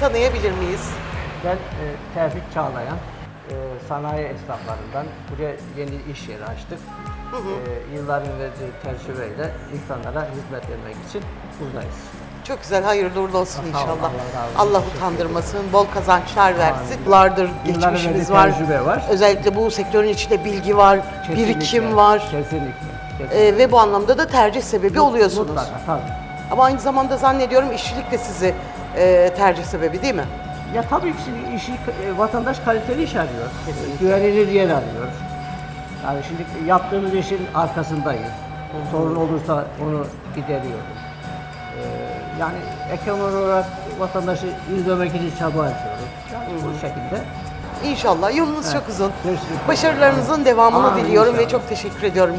tanıyabilir miyiz? Ben e, Tevfik Çağlayan, e, sanayi esnaflarından buraya yeni iş yeri açtık. E, yılların verdiği tecrübeyle insanlara hizmet vermek için buradayız. Çok güzel, hayırlı uğurlu olsun inşallah. Allah. Allah Teşekkür utandırmasın, bol kazançlar versin. Yıllardır geçmişimiz var. var. Özellikle bu sektörün içinde bilgi var, Kesinlikle, birikim var. Kesinlikle. kesinlikle. Ee, ve bu anlamda da tercih sebebi oluyorsunuz. Mutlaka tabii. Ama aynı zamanda zannediyorum işçilik de sizi e, tercih sebebi değil mi? Ya tabii ki şimdi işi, e, vatandaş kaliteli iş arıyor. Güvenilir yer arıyor. Yani şimdi yaptığımız işin arkasındayız. Sorun olursa onu gideriyoruz. Ee, yani ekonomi olarak vatandaşı üzmemek için çaba harcıyoruz. Yani bu şekilde. İnşallah. Yolunuz çok uzun. Teşekkür ederim. Başarılarınızın devamını Amin, diliyorum ve inşallah. çok teşekkür ediyorum.